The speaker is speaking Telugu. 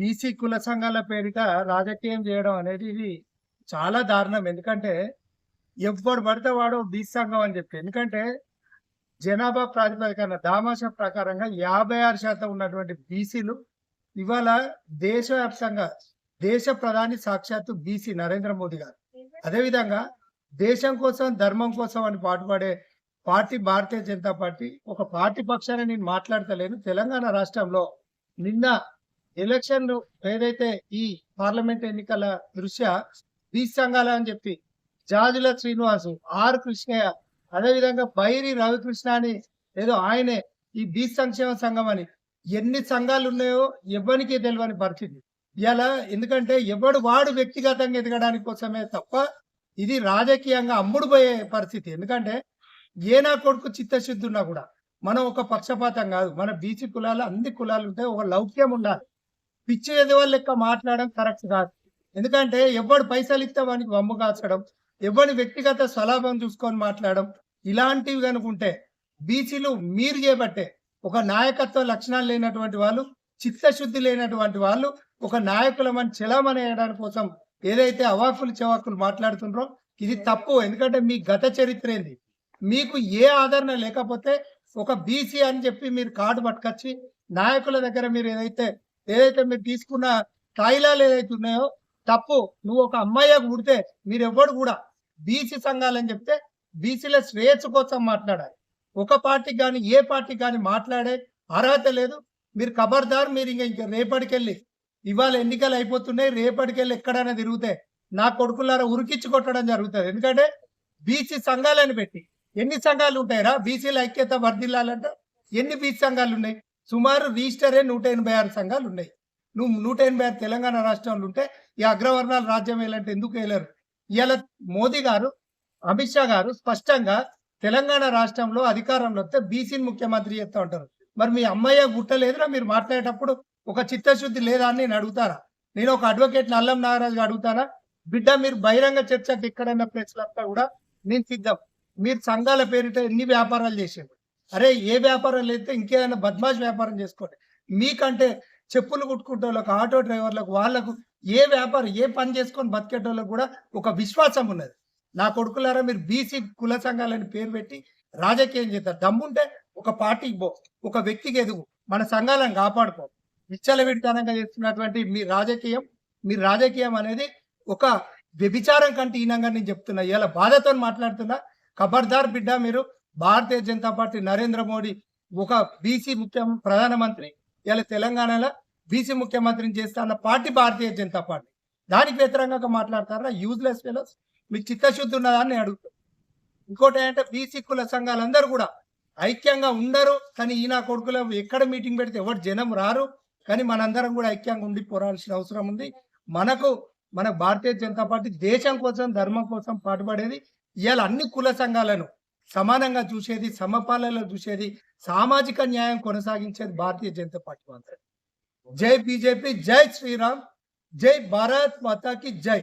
బీసీ కుల సంఘాల పేరిట రాజకీయం చేయడం అనేది ఇది చాలా దారుణం. ఎందుకంటే ఎవడు పడితే వాడు బీసీ సంఘం అని చెప్పి. ఎందుకంటే జనాభా ప్రాతిపదికన దామాష ప్రకారంగా యాభై ఆరు శాతం ఉన్నటువంటి బీసీలు ఇవాళ దేశవ్యాప్తంగా దేశ ప్రధాని సాక్షాత్తు బీసీ నరేంద్ర మోదీ గారు. అదేవిధంగా దేశం కోసం ధర్మం కోసం అని పాటుపడే పార్టీ భారతీయ జనతా పార్టీ ఒక పార్టీ పక్షాన నేను మాట్లాడతలేను. తెలంగాణ రాష్ట్రంలో నిన్న ఎలక్షన్ ఏదైతే ఈ పార్లమెంట్ ఎన్నికల దృష్ట్యా బీచ్ సంఘాలు అని చెప్పి జాజుల శ్రీనివాసు ఆర్ కృష్ణయ్య అదేవిధంగా బైరి రవికృష్ణ అని ఏదో ఆయనే ఈ బీచ్ సంక్షేమ సంఘం అని ఎన్ని సంఘాలు ఉన్నాయో ఎవరికి తెలియని పరిస్థితి. ఇలా ఎందుకంటే ఎవడు వాడు వ్యక్తిగతంగా ఎదగడానికి కోసమే తప్ప ఇది రాజకీయంగా అమ్ముడు పోయే పరిస్థితి. ఎందుకంటే ఏ నా కొడుకు చిత్తశుద్ధి ఉన్నా కూడా మనం ఒక పక్షపాతం కాదు. మన బీసీ కులాలు అన్ని కులాలు ఉంటే ఒక లౌక్యం ఉండాలి. పిచ్చి వాళ్ళ లెక్క మాట్లాడడం కరెక్ట్ కాదు. ఎందుకంటే ఎవడు పైసలు ఇస్తే వానికి వమ్ము కాచడం ఎవరి వ్యక్తిగత స్వలాభం చూసుకొని మాట్లాడడం ఇలాంటివి కనుకుంటే బీసీలు మీరు చేపట్టే ఒక నాయకత్వ లక్షణాలు లేనటువంటి వాళ్ళు చిత్తశుద్ధి లేనటువంటి వాళ్ళు ఒక నాయకులమని చెలమని చెలమనేయడానికి కోసం ఏదైతే అవాకులు చెవాకులు మాట్లాడుతుండ్రో ఇది తప్పు. ఎందుకంటే మీ గత చరిత్ర ఏంది? మీకు ఏ ఆదరణ లేకపోతే ఒక బీసీ అని చెప్పి మీరు కార్డు పట్టుకొచ్చి నాయకుల దగ్గర మీరు ఏదైతే ఏదైతే మీరు తీసుకున్న స్థాయిలాలు ఏదైతే ఉన్నాయో తప్పు. నువ్వు ఒక అమ్మాయి పుడితే మీరెవ్వడు కూడా బీసీ సంఘాలని చెప్తే బీసీల స్వేచ్ఛ కోసం మాట్లాడాలి. ఒక పార్టీ కానీ ఏ పార్టీ కానీ మాట్లాడే అర్హత లేదు. మీరు ఖబర్దార్ మీరు ఇంకా ఇంకా రేపటికెళ్ళి ఇవాళ ఎన్నికలు అయిపోతున్నాయి రేపటికెళ్ళి ఎక్కడైనా తిరిగితే నా కొడుకులారా ఉరికిచ్చి కొట్టడం జరుగుతుంది. ఎందుకంటే బీసీ సంఘాలని పెట్టి ఎన్ని సంఘాలు ఉంటాయిరా? బీసీల ఐక్యత వర్ధిల్లాలంటే ఎన్ని బీసీ సంఘాలు ఉన్నాయి? సుమారు రిజిస్టరే నూట ఎనభై ఆరు సంఘాలు ఉన్నాయి. నువ్వు నూట ఎనభై ఆరు తెలంగాణ రాష్ట్రంలో ఉంటే ఈ అగ్రవర్ణాల రాజ్యం వేయాలంటే ఎందుకు వేయలేరు ఇవాళ మోదీ గారు అమిత్ షా గారు స్పష్టంగా తెలంగాణ రాష్ట్రంలో అధికారంలో వస్తే బీసీని ముఖ్యమంత్రి చేస్తూ ఉంటారు. మరి మీ అమ్మాయి గుట్టలేదురా మీరు మాట్లాడేటప్పుడు? ఒక చిత్తశుద్ధి లేదా అని నేను అడుగుతారా? నేను ఒక అడ్వకేట్ నల్లం నాగరాజు అడుగుతానా బిడ్డ మీరు బహిరంగ చర్చకి ఎక్కడైనా ప్లేస్లంతా కూడా నేను సిద్ధం. మీరు సంఘాల పేరిట ఎన్ని వ్యాపారాలు చేసేవారు అరే ఏ వ్యాపారం లేకపోతే ఇంకేదైనా బద్మాష్ వ్యాపారం చేసుకోండి. మీకంటే చెప్పులు కుట్టుకుంటే వాళ్ళకు ఆటో డ్రైవర్లకు వాళ్ళకు ఏ వ్యాపారం ఏ పని చేసుకొని బతికేటోళ్ళకు కూడా ఒక విశ్వాసం ఉన్నది. నా కొడుకులారా మీరు బీసీ కుల సంఘాలని పేరు పెట్టి రాజకీయం చేస్తారు. దమ్ముంటే ఒక పార్టీకి పో ఒక వ్యక్తికి ఎదుగు. మన సంఘాలను కాపాడుకో. విచ్చలవిడితనంగా చేస్తున్నటువంటి మీ రాజకీయం మీ రాజకీయం అనేది ఒక వ్యభిచారం కంటే ఈనంగా నేను చెప్తున్నా. ఇలా బాధతో మాట్లాడుతున్నా. ఖబర్దార్ బిడ్డ మీరు భారతీయ జనతా పార్టీ నరేంద్ర మోడీ ఒక బీసీ ముఖ్య ప్రధానమంత్రి ఇలా తెలంగాణలో బీసీ ముఖ్యమంత్రిని చేస్తా అన్న పార్టీ భారతీయ జనతా పార్టీ. దానికి వ్యతిరేకంగా మాట్లాడతారా యూజ్లెస్ ఫెలోస్ మీకు చిత్తశుద్ధి ఉన్నదా అని నేను అడుగుతాను ఇంకోటి ఏంటంటే బీసీ కుల సంఘాలందరూ కూడా ఐక్యంగా ఉండరు కానీ ఈయన కొడుకులు ఎక్కడ మీటింగ్ పెడితే ఎవరు జనం రారు కానీ మనందరం కూడా ఐక్యంగా ఉండి పోరాల్సిన అవసరం ఉంది. మనకు మన భారతీయ జనతా పార్టీ దేశం కోసం ధర్మం కోసం పాటుపడేది ఇవాళ అన్ని కుల సంఘాలను. సమానంగా చూసేది సమపాలలో చూసేది సామాజిక న్యాయం కొనసాగించేది భారతీయ జనతా పార్టీ మాత్రమే. జై బీజేపీ జై శ్రీరామ్ జై భారత్ మాతాకి జై